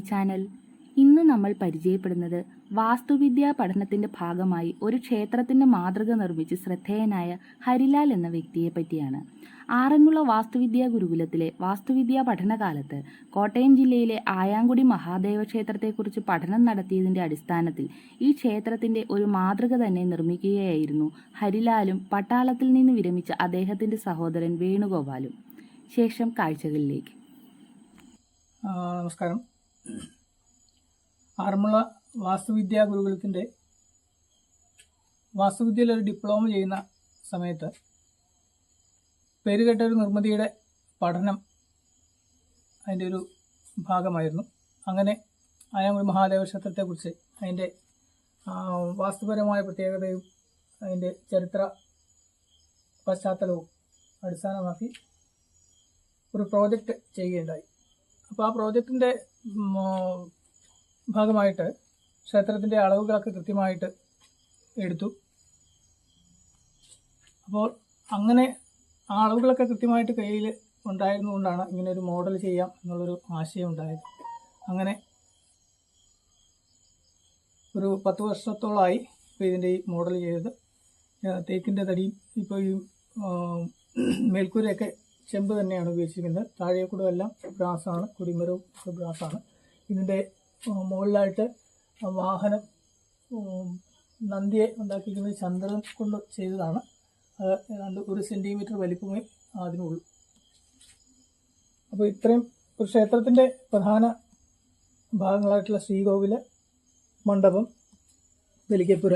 Channel. ഇന്ന് നമ്മൾ പരിചയപ്പെടുന്നത് വാസ്തുവിദ്യാ പഠനത്തിന്റെ ഭാഗമായി ഒരു ക്ഷേത്രത്തിന്റെ മാതൃക നിർമ്മിച്ച് ശ്രദ്ധേയനായ ഹരിലാൽ എന്ന വ്യക്തിയെ പറ്റിയാണ്. ആറന്മുള വാസ്തുവിദ്യാ ഗുരുകുലത്തിലെ വാസ്തുവിദ്യാ പഠനകാലത്ത് കോട്ടയം ജില്ലയിലെ ആയാങ്കുടി മഹാദേവ ക്ഷേത്രത്തെക്കുറിച്ച് പഠനം നടത്തിയതിന്റെ അടിസ്ഥാനത്തിൽ ഈ ക്ഷേത്രത്തിന്റെ ഒരു മാതൃക തന്നെ നിർമ്മിക്കുകയായിരുന്നു ഹരിലാലും പട്ടാളത്തിൽ നിന്ന് വിരമിച്ച അദ്ദേഹത്തിന്റെ സഹോദരൻ വേണുഗോപാലും. ശേഷം കാഴ്ചകളിലേക്ക്. നമസ്കാരം. ആറന്മുള വാസ്തുവിദ്യാ ഗുരുകുലത്തിന്റെ വാസ്തുവിദ്യയിൽ ഒരു ഡിപ്ലോമ ചെയ്യുന്ന സമയത്ത് പേരുകെട്ട ഒരു നിർമ്മിതിയുടെ പഠനം അതിന്റെ ഒരു ഭാഗമായിരുന്നു. അങ്ങനെ അയാമൊരു മഹാദേവ ക്ഷേത്രത്തെക്കുറിച്ച് അതിന്റെ വാസ്തുപരമായ പ്രത്യേകതയും അതിന്റെ ചരിത്ര പശ്ചാത്തലവും അടിസ്ഥാനമാക്കി ഒരു പ്രോജക്റ്റ് ചെയ്യുകയുണ്ടായി. അപ്പോൾ ആ പ്രോജക്റ്റിന്റെ ഭാഗമായിട്ട് ക്ഷേത്രത്തിന്റെ അളവുകളൊക്കെ കൃത്യമായിട്ട് എടുത്തു. അപ്പോൾ അങ്ങനെ ആ അളവുകളൊക്കെ കൃത്യമായിട്ട് കയ്യിൽ ഉണ്ടായിരുന്നുകൊണ്ടാണ് ഇങ്ങനെ ഒരു മോഡൽ ചെയ്യാം എന്നുള്ളൊരു ആശയം ഉണ്ടായത്. അങ്ങനെ ഒരു പത്ത് വർഷത്തോളമായി ഇപ്പോൾ ഇതിന്റെ ഈ മോഡൽ ചെയ്തത്. തേക്കിന്റെ തടിയും ഇപ്പോൾ ഈ മേൽക്കൂരയൊക്കെ ചെമ്പ് തന്നെയാണ് ഉപയോഗിച്ചിരിക്കുന്നത്. താഴെ കൂടെ എല്ലാം ബ്രാസാണ് കുടിമരവും ബ്രാസാണ്. ഇതിന്റെ മുകളിലായിട്ട് വാഹനം നന്ദിയെ ഉണ്ടാക്കിയിരിക്കുന്നത് ചന്ദ്രൻ കൊണ്ട് ചെയ്തതാണ്. അത് ഏതാണ്ട് ഒരു സെന്റിമീറ്റർ വലിപ്പമേ അതിനുള്ളൂ. അപ്പോൾ ഇത്രയും ഒരു ക്ഷേത്രത്തിന്റെ പ്രധാന ഭാഗങ്ങളായിട്ടുള്ള ശ്രീകോവിൽ മണ്ഡപം വലിക്കപ്പുര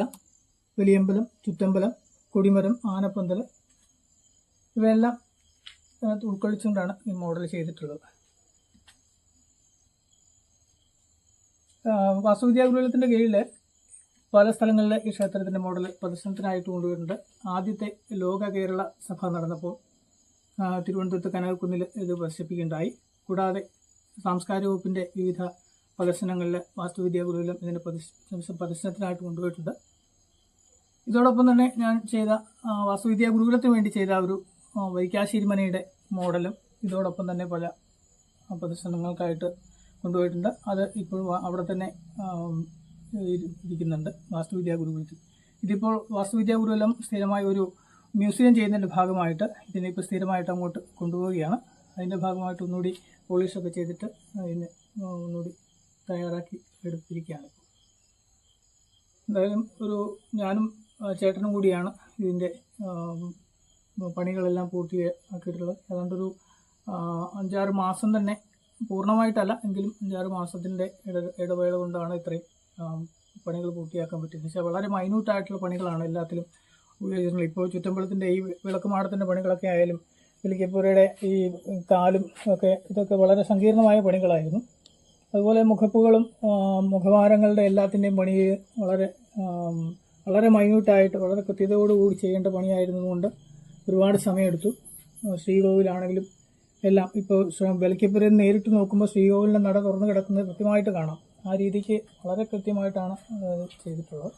വലിയമ്പലം ചുറ്റമ്പലം കൊടിമരം ആനപ്പന്തൽ ഇവയെല്ലാം അതിനകത്ത് ഉൾക്കൊള്ളിച്ചുകൊണ്ടാണ് ഈ മോഡൽ ചെയ്തിട്ടുള്ളത്. വാസ്തുവിദ്യാ കീഴിൽ പല സ്ഥലങ്ങളിലെ ഈ ക്ഷേത്രത്തിന്റെ മോഡൽ പ്രദർശനത്തിനായിട്ട് കൊണ്ടുവരുന്നുണ്ട്. ആദ്യത്തെ ലോക കേരള സഭ നടന്നപ്പോൾ തിരുവനന്തപുരത്ത് കനകക്കുന്നിൽ ഇത് പ്രദർശിപ്പിക്കുകയുണ്ടായി. കൂടാതെ സാംസ്കാരിക വകുപ്പിന്റെ വിവിധ പ്രദർശനങ്ങളിൽ വാസ്തുവിദ്യാ ഇതിന്റെ പ്രദർശ- പ്രദർശനത്തിനായിട്ട് കൊണ്ടുപോയിട്ടുണ്ട്. ഇതോടൊപ്പം തന്നെ ഞാൻ ചെയ്ത വാസ്തുവിദ്യാ ഗുരുകുലത്തിന് വേണ്ടി ചെയ്ത ഒരു ആ, വൈക്കാശ്ശേരി മനയുടെ മോഡലും ഇതോടൊപ്പം തന്നെ പല പ്രദർശനങ്ങൾക്കായിട്ട് കൊണ്ടുപോയിട്ടുണ്ട്. അത് ഇപ്പോൾ അവിടെ തന്നെ ഇരിക്കുന്നുണ്ട് വാസ്തുവിദ്യാ ഗുരുകുലത്തിൽ. ഇതിപ്പോൾ വാസ്തുവിദ്യാ ഗുരുകുലം സ്ഥിരമായ ഒരു മ്യൂസിയം ചെയ്യുന്നതിന്റെ ഭാഗമായിട്ട് ഇതിനെ ഇപ്പോൾ സ്ഥിരമായിട്ട് അങ്ങോട്ട് കൊണ്ടുപോവുകയാണ്. അതിന്റെ ഭാഗമായിട്ട് ഒന്നുകൂടി പോളിഷൊക്കെ ചെയ്തിട്ട് അതിന് ഒന്നുകൂടി തയ്യാറാക്കി എടുത്തിരിക്കുകയാണ്. എന്തായാലും ഒരു ഞാനും ചേട്ടനും കൂടിയാണ് ഇതിന്റെ പണികളെല്ലാം പൂർത്തിയാക്കിയിട്ടുള്ളത്. ഏതാണ്ടൊരു ആ, അഞ്ചാറ് മാസം തന്നെ പൂർണമായിട്ടല്ല എങ്കിലും അഞ്ചാറ് മാസത്തിന്റെ ഇട ഇടവേള കൊണ്ടാണ് ഇത്രയും പണികൾ പൂർത്തിയാക്കാൻ പറ്റിയത്. പക്ഷേ വളരെ മൈന്യൂട്ടായിട്ടുള്ള പണികളാണ് എല്ലാത്തിലും ഉപയോഗിച്ചിട്ടുള്ളത്. ഇപ്പോൾ ചുറ്റമ്പളത്തിന്റെ ഈ വിളക്ക് മാടത്തിന്റെ പണികളൊക്കെ ആയാലും വെലിക്കപ്പുരയുടെ ഈ കാലും ഒക്കെ ഇതൊക്കെ വളരെ സങ്കീർണമായ പണികളായിരുന്നു. അതുപോലെ മുഖപ്പുകളും മുഖവാരങ്ങളുടെ എല്ലാത്തിന്റെയും പണി വളരെ വളരെ മൈന്യൂട്ടായിട്ട് വളരെ കൃത്യതയോടുകൂടി ചെയ്യേണ്ട പണിയായിരുന്നതുകൊണ്ട് ഒരുപാട് സമയമെടുത്തു. ശ്രീകോവിലാണെങ്കിലും എല്ലാം ഇപ്പോൾ ബലിക്കപ്പുരയിൽ നേരിട്ട് നോക്കുമ്പോൾ ശ്രീകോവിലിന്റെ നട തുറന്നു കിടക്കുന്നത് കൃത്യമായിട്ട് കാണാം. ആ രീതിക്ക് വളരെ കൃത്യമായിട്ടാണ് ചെയ്തിട്ടുള്ളത്.